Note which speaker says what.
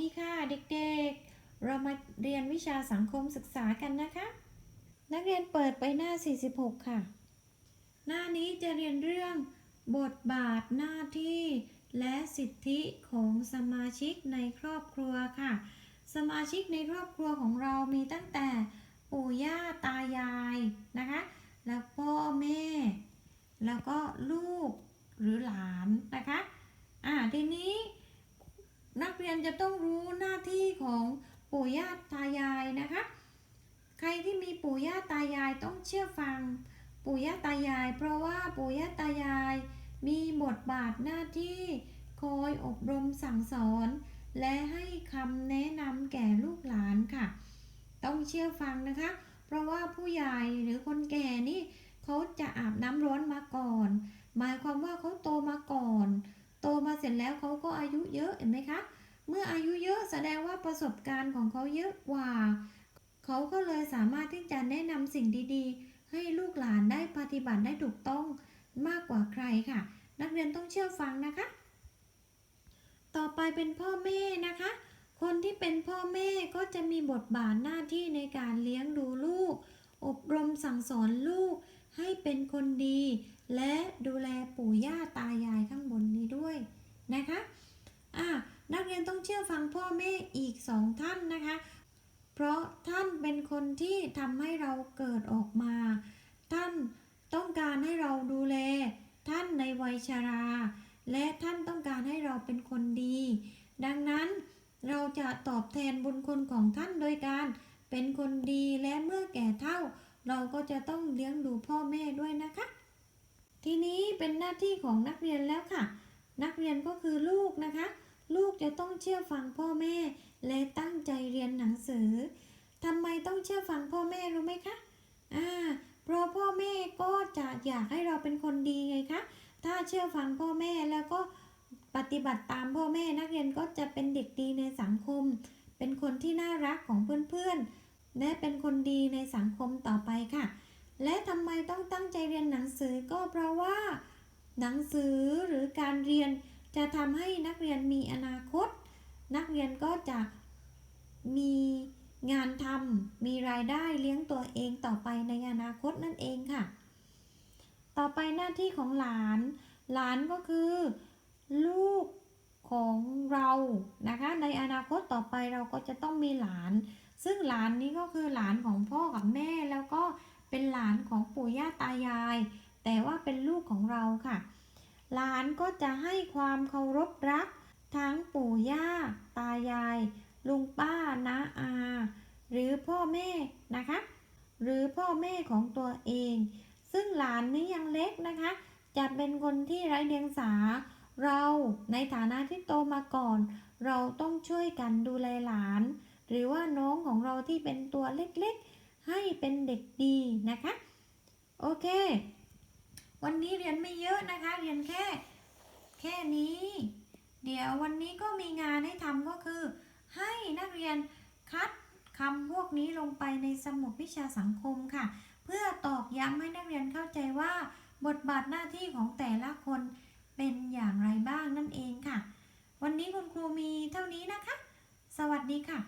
Speaker 1: ดีค่ะเด็กๆ เรามาเรียนวิชาสังคมศึกษากันนะคะ นักเรียนเปิดไปหน้า 46 ค่ะ หน้านี้จะเรียนเรื่องบทบาทหน้าที่ และสิทธิของสมาชิกในครอบครัวค่ะ สมาชิกในครอบครัวของเรามีตั้งแต่ปู่ย่าตายายนะคะ แล้วพ่อแม่ แล้วก็ลูกหรือหลานนะคะ อ่าทีนี้ จะต้องรู้หน้าที่ของปู่ย่าตายายนะคะ ใครที่มีปู่ย่าตายายต้องเชื่อฟังปู่ย่าตายาย เพราะว่าปู่ย่าตายาย มีบทบาทหน้าที่คอยอบรมสั่งสอน และให้คำแนะนำแก่ลูกหลานค่ะ ต้องเชื่อฟังนะคะ เพราะว่าผู้ใหญ่หรือคนแก่นี่เขาจะอาบน้ำร้อนมาก่อน หมายความว่าเขาโตมาก่อน โตมาเสร็จแล้วเขาก็อายุเยอะเห็นไหมคะเเมื่ออายุเยอะแสดงว่าประสบการณ์ของเขาเยอะกว่า เขาก็เลยสามารถที่จะแนะนำสิ่งดีๆ ให้ลูกหลานได้ปฏิบัติได้ถูกต้องมากกว่าใครค่ะ นักเรียนต้องเชื่อฟังนะคะ ต่อไปเป็นพ่อแม่นะคะ คนที่เป็นพ่อแม่ก็จะมีบทบาทหน้าที่ในการเลี้ยงดูลูก อบรมสั่งสอนลูกให้เป็นคนดี และดูแลปู่ย่าตายายข้างบนนี้ด้วยนะคะอะนักเรียนต้องเชื่อฟังพ่อ แม่อีกสองท่านนะคะ เพราะท่านเป็นคนที่ทำให้เราเกิดออกมา ท่านต้องการให้เราดูแล ท่านในวัยชรา และท่านต้องการให้เราเป็นคนดี ดังนั้นเราจะตอบแทนบุญคุณของท่านโดยการเป็นคนดีและเมื่อแก่เท่า เราก็จะต้องเลี้ยงดูพ่อแม่ด้วยนะคะ ทีนี้เป็นหน้าที่ของนักเรียนแล้วค่ะ นักเรียนก็คือลูกนะคะ ลูกจะต้องเชื่อฟังพ่อแม่ และตั้งใจเรียนหนังสือทำไมต้องเชื่อฟังพ่อแม่รู้ไหมคะอ่าเพราะพ่อแม่ก็จะอยากให้เราเป็นคนดีไงคะ ถ้าเชื่อฟังพ่อแม่แล้วก็ปฏิบัติตามพ่อแม่นักเรียนก็จะเป็นเด็กดีในสังคม เป็นคนที่น่ารักของเพื่อนๆ และเป็นคนดีในสังคมต่อไปค่ะ และทำไมต้องตั้งใจเรียนหนังสือก็เพราะว่า หนังสือหรือการเรียน จะทำให้นักเรียนมีอนาคต นักเรียนก็จะมีงานทำมีรายได้เลี้ยงตัวเองต่อไปในอนาคตนั่นเองค่ะ ต่อไปหน้าที่ของหลาน หลานก็คือ ลูกของเรานะคะ ในอนาคตต่อไปเราก็จะต้องมีหลาน ซึ่งหลานนี้ก็คือหลานของพ่อกับแม่แล้วก็เป็นหลานของปู่ย่าตายาย แต่ว่าเป็นลูกของเราค่ะ หลานก็จะให้ความเคารพรัก ทั้งปู่ย่า ตายาย ลุงป้าน้าอา หรือพ่อแม่นะคะ หรือพ่อแม่ของตัวเอง ซึ่งหลานนี้ยังเล็กนะคะ จะเป็นคนที่ไร้เดียงสา เราในฐานะที่โตมาก่อน เราต้องช่วยกันดูแลหลาน หรือว่าน้องของเราที่เป็นตัวเล็กๆ ให้เป็นเด็กดีนะคะ โอเค วันนี้เรียนไม่เยอะนะคะ เรียนแค่แค่นี้ เดี๋ยววันนี้ก็มีงานให้ทำก็คือ ให้นักเรียนคัดคำพวกนี้ลงไปในสมุดวิชาสังคมค่ะ เพื่อตอกย้ำให้นักเรียนเข้าใจว่า บทบาทหน้าที่ของแต่ละคนเป็นอย่างไรบ้างนั่นเองค่ะ วันนี้คุณครูมีเท่านี้นะคะ สวัสดีค่ะ